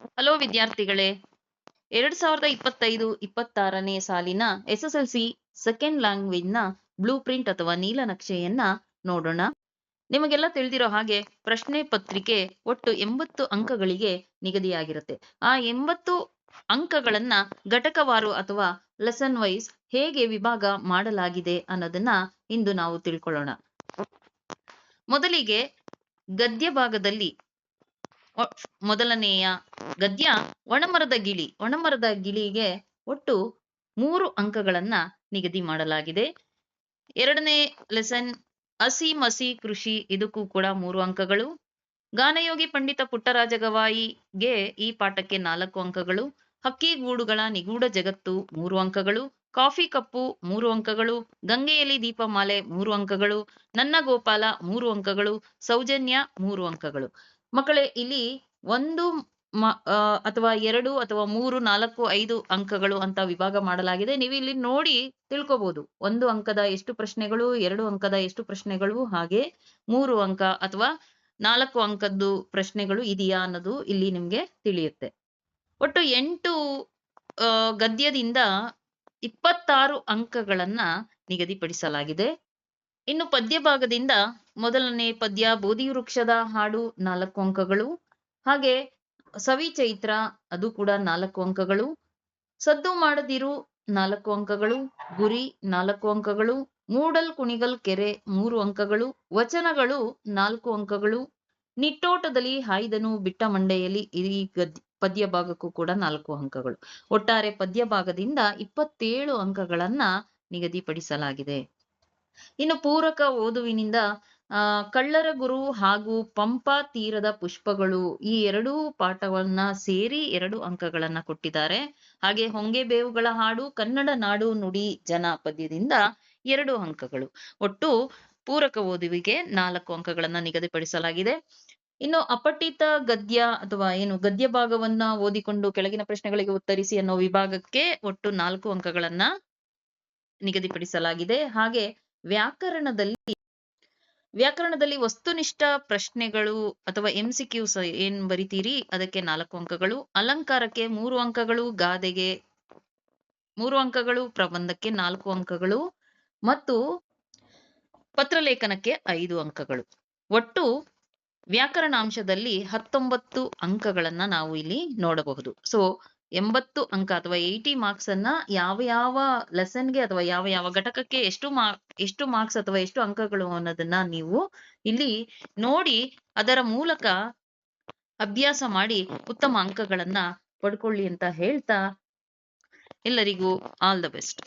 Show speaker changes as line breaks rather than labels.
Hello ವಿದ್ಯಾರ್ಥಿಗಳೇ, ಎರಡ್ ಸಾವಿರದ ಇಪ್ಪತ್ತೈದು ಇಪ್ಪತ್ತಾರನೇ ಸಾಲಿನ S S L C second ಲ್ಯಾಂಗ್ವೇಜ್ನ blue print ಅಥವಾ ನೀಲನಕ್ಷೆಯನ್ನ ನೋಡೋಣ. ನಿಮಗೆಲ್ಲ ತಿಳಿದಿರೋ ಹಾಗೆ ಪ್ರಶ್ನೆ ಪತ್ರಿಕೆ ಒಟ್ಟು ಎಂಬತ್ತು ಅಂಕಗಳಿಗೆ ನಿಗದಿಯಾಗಿರುತ್ತೆ. ಆ ಎಂಬತ್ತು ಅಂಕಗಳನ್ನ ಘಟಕವಾರು ಅಥವಾ ಲೆಸನ್ ವೈಸ್ ಹೇಗೆ ವಿಭಾಗ ಮಾಡಲಾಗಿದೆ ಅನ್ನೋದನ್ನ ಇಂದು ನಾವು ತಿಳ್ಕೊಳ್ಳೋಣ. ಮೊದಲಿಗೆ ಗದ್ಯ ಭಾಗದಲ್ಲಿ ಮೊದಲನೆಯ ಗದ್ಯ ಒಣಮರದ ಗಿಳಿ. ಒಣಮರದ ಗಿಳಿಗೆ ಒಟ್ಟು ಮೂರು ಅಂಕಗಳನ್ನ ನಿಗದಿ ಮಾಡಲಾಗಿದೆ. ಎರಡನೇ ಲೆಸನ್ ಹಸಿ ಮಸಿ ಕೃಷಿ, ಇದಕ್ಕೂ ಕೂಡ ಮೂರು ಅಂಕಗಳು. ಗಾನಯೋಗಿ ಪಂಡಿತ ಪುಟ್ಟರಾಜ ಗವಾಯಿಗೆ ಈ ಪಾಠಕ್ಕೆ ನಾಲ್ಕು ಅಂಕಗಳು. ಹಕ್ಕಿಗೂಡುಗಳ ನಿಗೂಢ ಜಗತ್ತು, ಮೂರು ಅಂಕಗಳು. ಕಾಫಿ ಕಪ್ಪು, ಮೂರು ಅಂಕಗಳು. ಗಂಗೆಯಲ್ಲಿ ದೀಪಮಾಲೆ, ಮೂರು ಅಂಕಗಳು. ನನ್ನ ಗೋಪಾಲ, ಮೂರು ಅಂಕಗಳು. ಸೌಜನ್ಯ, ಮೂರು ಅಂಕಗಳು. ಮಕ್ಕಳೇ, ಇಲ್ಲಿ ಒಂದು ಅಥವಾ ಎರಡು ಅಥವಾ ಮೂರು, ನಾಲ್ಕು, ಐದು ಅಂಕಗಳು ಅಂತ ವಿಭಾಗ ಮಾಡಲಾಗಿದೆ. ನೀವು ಇಲ್ಲಿ ನೋಡಿ ತಿಳ್ಕೊಬಹುದು ಒಂದು ಅಂಕದ ಎಷ್ಟು ಪ್ರಶ್ನೆಗಳು, ಎರಡು ಅಂಕದ ಎಷ್ಟು ಪ್ರಶ್ನೆಗಳು, ಹಾಗೆ ಮೂರು ಅಂಕ ಅಥವಾ ನಾಲ್ಕು ಅಂಕದ್ದು ಪ್ರಶ್ನೆಗಳು ಇದೆಯಾ ಅನ್ನೋದು ಇಲ್ಲಿ ನಿಮ್ಗೆ ತಿಳಿಯುತ್ತೆ. ಒಟ್ಟು ಎಂಟು ಗದ್ಯದಿಂದ ಇಪ್ಪತ್ತಾರು ಅಂಕಗಳನ್ನ ನಿಗದಿಪಡಿಸಲಾಗಿದೆ. ಇನ್ನು ಪದ್ಯ ಭಾಗದಿಂದ ಮೊದಲನೇ ಪದ್ಯ ಬೋಧಿ ವೃಕ್ಷದ ಹಾಡು ನಾಲ್ಕು ಅಂಕಗಳು. ಹಾಗೆ ಸವಿ ಚೈತ್ರ ಅದು ಕೂಡ ನಾಲ್ಕು ಅಂಕಗಳು. ಸದ್ದು ಮಾಡದಿರು ನಾಲ್ಕು ಅಂಕಗಳು. ಗುರಿ ನಾಲ್ಕು ಅಂಕಗಳು. ಮೂಡಲ್ ಕುಣಿಗಲ್ ಕೆರೆ ಮೂರು ಅಂಕಗಳು. ವಚನಗಳು ನಾಲ್ಕು ಅಂಕಗಳು. ನಿಟ್ಟೋಟದಲ್ಲಿ ಹಾಯ್ದನು ಬಿಟ್ಟ ಮಂಡೆಯಲ್ಲಿ ಈ ಗದ್ಯ ಪದ್ಯ ಭಾಗಕ್ಕೂ ಕೂಡ ನಾಲ್ಕು ಅಂಕಗಳು. ಒಟ್ಟಾರೆ ಪದ್ಯ ಭಾಗದಿಂದ ಇಪ್ಪತ್ತೇಳು ಅಂಕಗಳನ್ನ ನಿಗದಿಪಡಿಸಲಾಗಿದೆ. ಇನ್ನು ಪೂರಕ ಓದುವಿನಿಂದ, ಆ, ಕಳ್ಳರ ಗುರು ಹಾಗೂ ಪಂಪ ತೀರದ ಪುಷ್ಪಗಳು ಈ ಎರಡೂ ಪಾಠವನ್ನ ಸೇರಿ ಎರಡು ಅಂಕಗಳನ್ನ ಕೊಟ್ಟಿದ್ದಾರೆ. ಹಾಗೆ ಹೊಂಗೆ ಬೇವುಗಳ ಹಾಡು, ಕನ್ನಡ ನಾಡು ನುಡಿ ಜನ ಪದ್ಯದಿಂದ ಎರಡು ಅಂಕಗಳು. ಒಟ್ಟು ಪೂರಕ ಓದುವಿಗೆ ನಾಲ್ಕು ಅಂಕಗಳನ್ನ ನಿಗದಿಪಡಿಸಲಾಗಿದೆ. ಇನ್ನು ಅಪಠಿತ ಗದ್ಯ ಅಥವಾ ಏನು ಗದ್ಯ ಭಾಗವನ್ನ ಓದಿಕೊಂಡು ಕೆಳಗಿನ ಪ್ರಶ್ನೆಗಳಿಗೆ ಉತ್ತರಿಸಿ ಅನ್ನೋ ವಿಭಾಗಕ್ಕೆ ಒಟ್ಟು ನಾಲ್ಕು ಅಂಕಗಳನ್ನ ನಿಗದಿಪಡಿಸಲಾಗಿದೆ. ಹಾಗೆ ವ್ಯಾಕರಣದಲ್ಲಿ ವ್ಯಾಕರಣದಲ್ಲಿ ವಸ್ತುನಿಷ್ಠ ಪ್ರಶ್ನೆಗಳು ಅಥವಾ ಎಂ ಸಿ ಕ್ಯೂಸ್ ಏನ್ ಬರಿತೀರಿ? ಅದಕ್ಕೆ ನಾಲ್ಕು ಅಂಕಗಳು. ಅಲಂಕಾರಕ್ಕೆ ಮೂರು ಅಂಕಗಳು. ಗಾದೆಗೆ ಮೂರು ಅಂಕಗಳು. ಪ್ರಬಂಧಕ್ಕೆ ನಾಲ್ಕು ಅಂಕಗಳು. ಮತ್ತು ಪತ್ರಲೇಖನಕ್ಕೆ ಐದು ಅಂಕಗಳು. ಒಟ್ಟು ವ್ಯಾಕರಣಾಂಶದಲ್ಲಿ ಹತ್ತೊಂಬತ್ತು ಅಂಕಗಳನ್ನ ನಾವು ಇಲ್ಲಿ ನೋಡಬಹುದು. ಸೊ ಎಂಬತ್ತು ಅಂಕ ಅಥವಾ ಏಯ್ಟಿ ಮಾರ್ಕ್ಸ್ ಅನ್ನ ಯಾವ ಯಾವ ಲೆಸನ್ಗೆ ಅಥವಾ ಯಾವ ಯಾವ ಘಟಕಕ್ಕೆ ಎಷ್ಟು ಮಾರ್ಕ್ ಎಷ್ಟು ಮಾರ್ಕ್ಸ್ ಅಥವಾ ಎಷ್ಟು ಅಂಕಗಳು ಅನ್ನೋದನ್ನ ನೀವು ಇಲ್ಲಿ ನೋಡಿ ಅದರ ಮೂಲಕ ಅಭ್ಯಾಸ ಮಾಡಿ ಉತ್ತಮ ಅಂಕಗಳನ್ನ ಪಡ್ಕೊಳ್ಳಿ ಅಂತ ಹೇಳ್ತಾ ಎಲ್ಲರಿಗೂ ಆಲ್ ದ ಬೆಸ್ಟ್